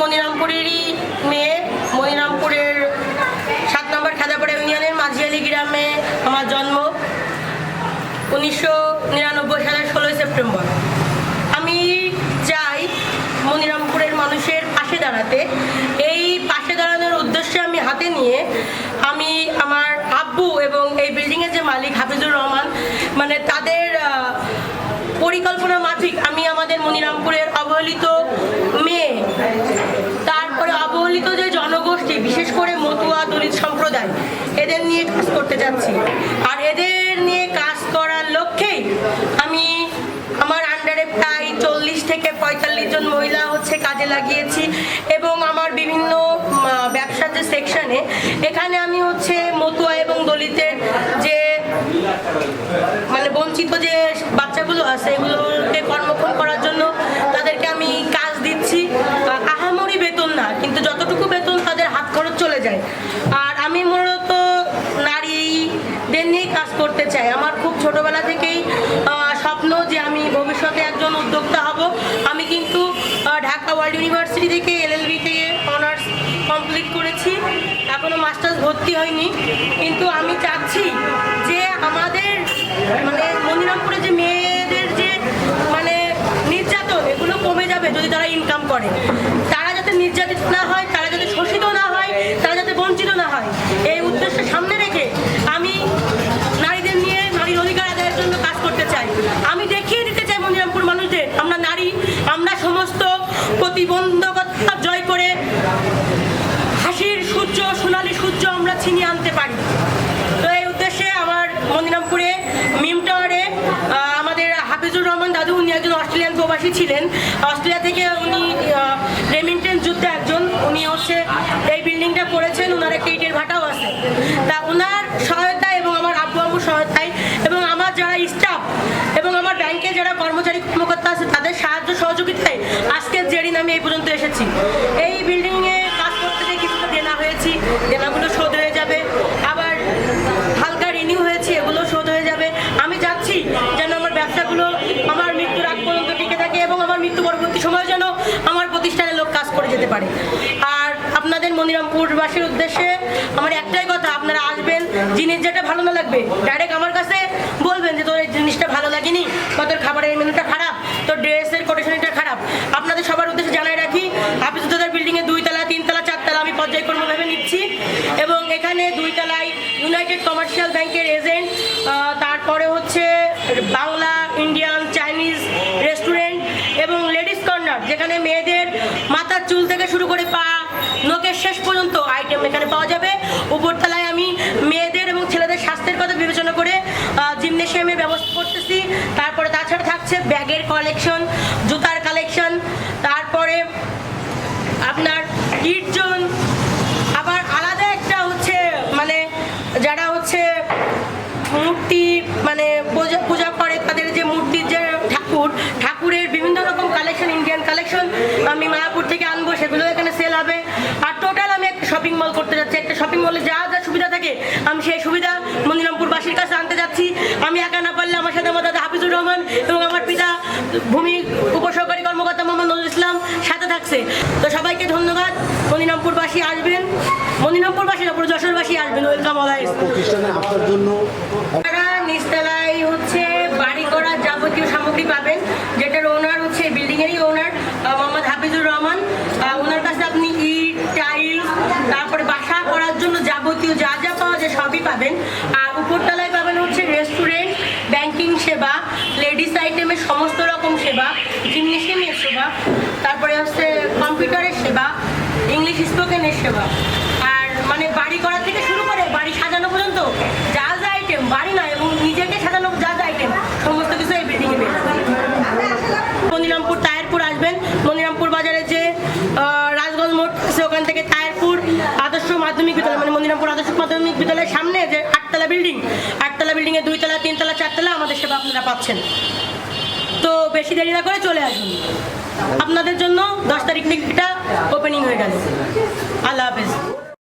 মনিরামপুরেরই মেয়ে, মনিরামপুরের সাত নম্বর খাদাপাড়া ইউনিয়নের মাঝিয়ালি গ্রামে আমার জন্ম, উনিশশো নিরানব্বই সালের ষোলোই সেপ্টেম্বর। আমি চাই মনিরামপুরের মানুষের পাশে দাঁড়াতে। এই পাশে দাঁড়ানোর উদ্দেশ্যে আমি হাতে নিয়ে আমি আমার আব্বু এবং এই বিল্ডিংয়ের যে মালিক হাফিজুর রহমান মানে তাদের পরিকল্পনা মাফিক আমি আমাদের মনিরামপুরের অবহেলিত মেয়ে তারপরে অবহেলিত যে জনগোষ্ঠী বিশেষ করে মতুয়া দলিত সম্প্রদায় এদের নিয়ে কাজ করতে যাচ্ছি আর এদের নিয়ে কাজ করার লক্ষ্যেই আমি আমার আন্ডারে প্রায় চল্লিশ থেকে পঁয়তাল্লিশ জন মহিলা হচ্ছে কাজে লাগিয়েছি এবং আমার বিভিন্ন ব্যবসার যে সেকশনে এখানে আমি হচ্ছে মতুয়া এবং দলিতের যে মানে বঞ্চিত যে বাচ্চাগুলো আছে এগুলোকে কর্মক্ষম করার জন্য তাদেরকে আমি কাজ দিচ্ছি। আহ, আহামরি বেতন না কিন্তু যতটুকু বেতন তাদের হাত খরচ চলে যায় আর আমি মূলত নারীদের নিয়ে কাজ করতে চাই। আমার খুব ছোটবেলা থেকেই স্বপ্ন যে আমি ভবিষ্যতে একজন উদ্যোক্তা হব। আমি কিন্তু ঢাকা ওয়ার্ল্ড ইউনিভার্সিটি থেকে এলএলবি থেকে অনার্স কমপ্লিট করেছি। এখনও মাস্টার্স ভর্তি হয়নি। কিন্তু আমি চাচ্ছি যে আমাদের মানে মনিরামপুরে যে মেয়েদের যে মানে নির্যাতন, এগুলো কমে যাবে যদি তারা ইনকাম করে। তারা যাতে নির্যাতিত না হয়, তারা যাতে শোষিত না হয়, তারা যাতে বঞ্চিত না হয়, এই উদ্দেশ্য সামনে রেখে আমি নারীদের নিয়ে নারীর অধিকার আদায়ের জন্য কাজ করতে চাই আমি দেখিয়ে দিতে চাই মনিরামপুর মানুষদের আমরা নারী আমরা সমস্ত প্রতিবন্ধকতা জয় করে হাসির সূর্য সোনালী সূর্য আমরা ছিনিয়ে আনতে পারি। তো এই উদ্দেশ্যে আমার মন্দিরামপুরে মিম টাওয়ারে আমাদের হাফিজুর রহমান দাদু, উনি একজন অস্ট্রেলিয়ান প্রবাসী ছিলেন। অস্ট্রেলিয়া থেকে উনি রেমিনটেন্স যুদ্ধে একজন। উনি হচ্ছে এই বিল্ডিংটা করেছেন ওনার একটা ইটের ভাটাও আছে। তা ওনার সহায়তায় এবং আমার আব্বু আব্বুর সহায়তায় এবং আমার যারা স্টাফ এবং আমার ব্যাংকে যারা কর্মচারী কর্মকর্তা আছে, তাদের সাহায্য সহযোগিতায় আজকের জেরিন আমি এই পর্যন্ত এসেছি। এই বিল্ডিংয়ে কাজ করতে গিয়ে কিছুটা দেনা হয়েছি দেনাগুলো শোধ হয়ে যাবে আবার হালকা রিনিউ হয়েছে এগুলো শোধ হয়ে যাবে আমি চাচ্ছি যেন আমার ব্যবসাগুলো আমার মৃত্যুর আগ পর্যন্ত টিকে থাকে এবং আমার মৃত্যু পরবর্তী সময় যেন আমার প্রতিষ্ঠানে লোক কাজ করে যেতে পারে। আর আপনাদের মনিরামপুরবাসীর উদ্দেশ্যে আমার একটাই কথা, আপনারা আসবেন, জিনিস যেটা ভালো না লাগবে ডাইরেক্ট আমার কাছে বলবেন যে তোর এই জিনিসটা ভালো লাগেনি বা তোর খাবারের মেনুটা খারাপ, তোর ড্রেসের কোটেশনটা খারাপ। আপনাদের সবার উদ্দেশ্যে জানাই রাখি হাফিজুদ্দার বিল্ডিং এ দুই তলা তিন তলা আমি পর্যায়ক্রমভাবে নিচ্ছি। এবং এখানে দুইতলায় ইউনাইটেড কমার্শিয়াল ব্যাংকের এজেন্ট তারপরে হচ্ছে বাংলা ইন্ডিয়ান চাইনিজ রেস্টুরেন্ট এবং লেডিস কর্নার যেখানে মেয়েদের মাথার চুল থেকে শুরু করে পা, নখের শেষ পর্যন্ত আইটেম এখানে পাওয়া যাবে। উপরতলায় আমি মেয়েদের এবং ছেলেদের স্বাস্থ্যের কথা বিবেচনা করে জিমনেশিয়ামের ব্যবস্থা করতেছি। তারপরে তাছাড়া থাকছে ব্যাগের কালেকশন জুতার কালেকশন তারপরে আপনার কিট জোন আবার আলাদা একটা হচ্ছে মানে যারা হচ্ছে মূর্তি মানে পূজা পূজা করে তাদের যে মূর্তির যে ঠাকুর ঠাকুরের বিভিন্ন রকম কালেকশন ইন্ডিয়ান কালেকশন আমি মায়াপুর থেকে আনব সেগুলো এখানে সেল হবে আর টোটাল আমি একটা শপিং মল করতে যাচ্ছি। একটা শপিং মলে যা যা সুবিধা থাকে আমি সেই সুবিধা মনিরামপুরবাসীর কাছে আনতে যাচ্ছি। আমি একা না পারলে আমার সাথে আমার দাদা হাফিজুর রহমান এবং আমার পিতা ভূমি উপসহকারী কর্মকর্তা মোহাম্মদ নজরুল ইসলাম সাথে থাকছে। তো সবাইকে ধন্যবাদ। মনিরামপুরবাসী আসবেন। মনিরামপুরবাসী না পুরো যশোরবাসী আসবেন। ওয়েলকাম জন্য। আপনারা নিচতলায় হচ্ছে বাড়ি করার যাবতীয় সামগ্রী পাবেন যেটার ওনার হচ্ছে বিল্ডিং এরই ওনার মোহাম্মদ হাফিজুর রহমান আহ, ওনার কাছে আপনি ইট টাইলস তারপরে বাসা করার জন্য যাবতীয় যা যা পাওয়া যায় সবই পাবেন। আর উপরতলায় পাবেন হচ্ছে রেস্টুরেন্ট ব্যাংকিং সেবা লেডিস আইটেমের সমস্ত রকম সেবা জিমনেশিয়ামের সেবা, তারপরে হচ্ছে কম্পিউটারের সেবা ইংলিশ স্পোকেনের সেবা। আর মানে বাড়ি করা থেকে শুরু করে বাড়ি সাজানো পর্যন্ত যা যা আইটেম বাড়ি নয় এবং নিজেকে সাজানো যা যা আইটেম সমস্ত কিছু এই বিল্ডিংয়ে পেয়ে যাবেন। মনিরামপুর তায়েরপুর আসবেন মনিরামপুর বাজারে যে আহ, রাজগঞ্জ মোড় আছে ওখান থেকে তায়েরপুর আদর্শ মাধ্যমিক বিদ্যালয় মানে মন্দিরামপুর আদর্শ মাধ্যমিক বিদ্যালয়ের সামনে যে আটতলা বিল্ডিং আটতলা বিল্ডিং এ দুইতলা, তিনতলা, চারতলা আমাদের সেবা আপনারা পাচ্ছেন। তো বেশি দেরি না করে চলে আসুন। আপনাদের জন্য দশ তারিখ থেকে ওপেনিং হয়ে গেল। আল্লাহ হাফেজ।